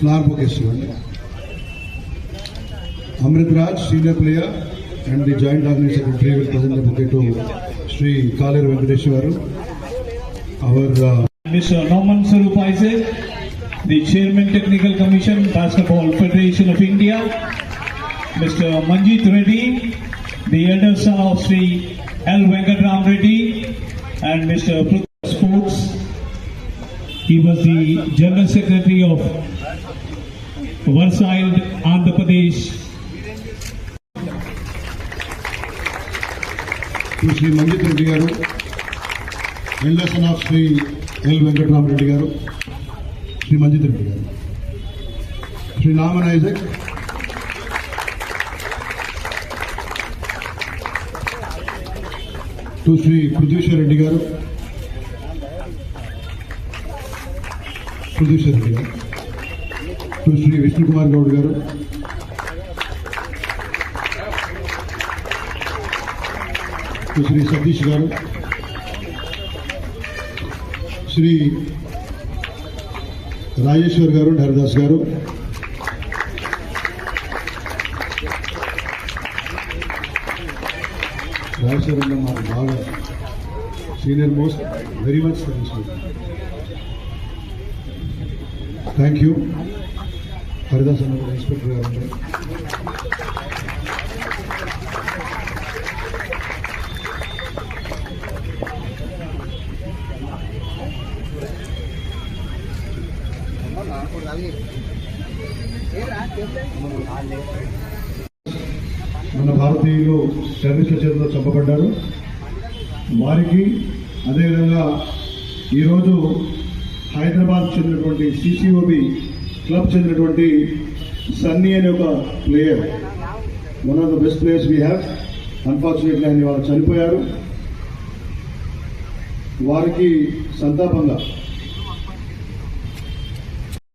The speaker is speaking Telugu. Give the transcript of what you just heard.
ఫ్లవర్ బొకేస్ ఇవ్వండి Amrit Raj senior player and the joint organise secretary will present the bouquet to Shri Kaleru Venkatesh garu our Mr. Norman Sarup the Chairman Technical Commission, Basketball Federation of India. Mr. Manjit Reddy, the elder son of Sri L. Venkatram Reddy, and Mr. Prithvi Sports. He was the General Secretary of Versaild, Andhra Pradesh. Shri Manjit Reddy garu LSN of Shri L Venkataramareddy garu Shri Manjit Reddy garu. Shri Naman Isaac to Shri Prithvishwar Reddy గారు. పృథ్వీశ్వర్ రెడ్డి గారు. టు శ్రీ విష్ణుకుమార్ గౌడ్ గారు టు శ్రీ సతీష్ గారు శ్రీ రాజేశ్వర్ గారు హరిదాస్ గారు రాజేశ్వర్ అన్న మాకు బాగా senior most very much thanks thank you Haridas అన్న ఇన్స్పెక్టర్ గారు ఉంటారు మన భారతీయులు టెర్రరిస్టుల చేతిలో చంపబడ్డారు. వారికి అదేవిధంగా ఈరోజు హైదరాబాద్ చెందినటువంటి సిసిఓబి క్లబ్ చెందినటువంటి సన్నీ అనే ఒక player one of the best players we have unfortunately ఆయన వాళ్ళు చనిపోయారు. వారికి సంతాపంగా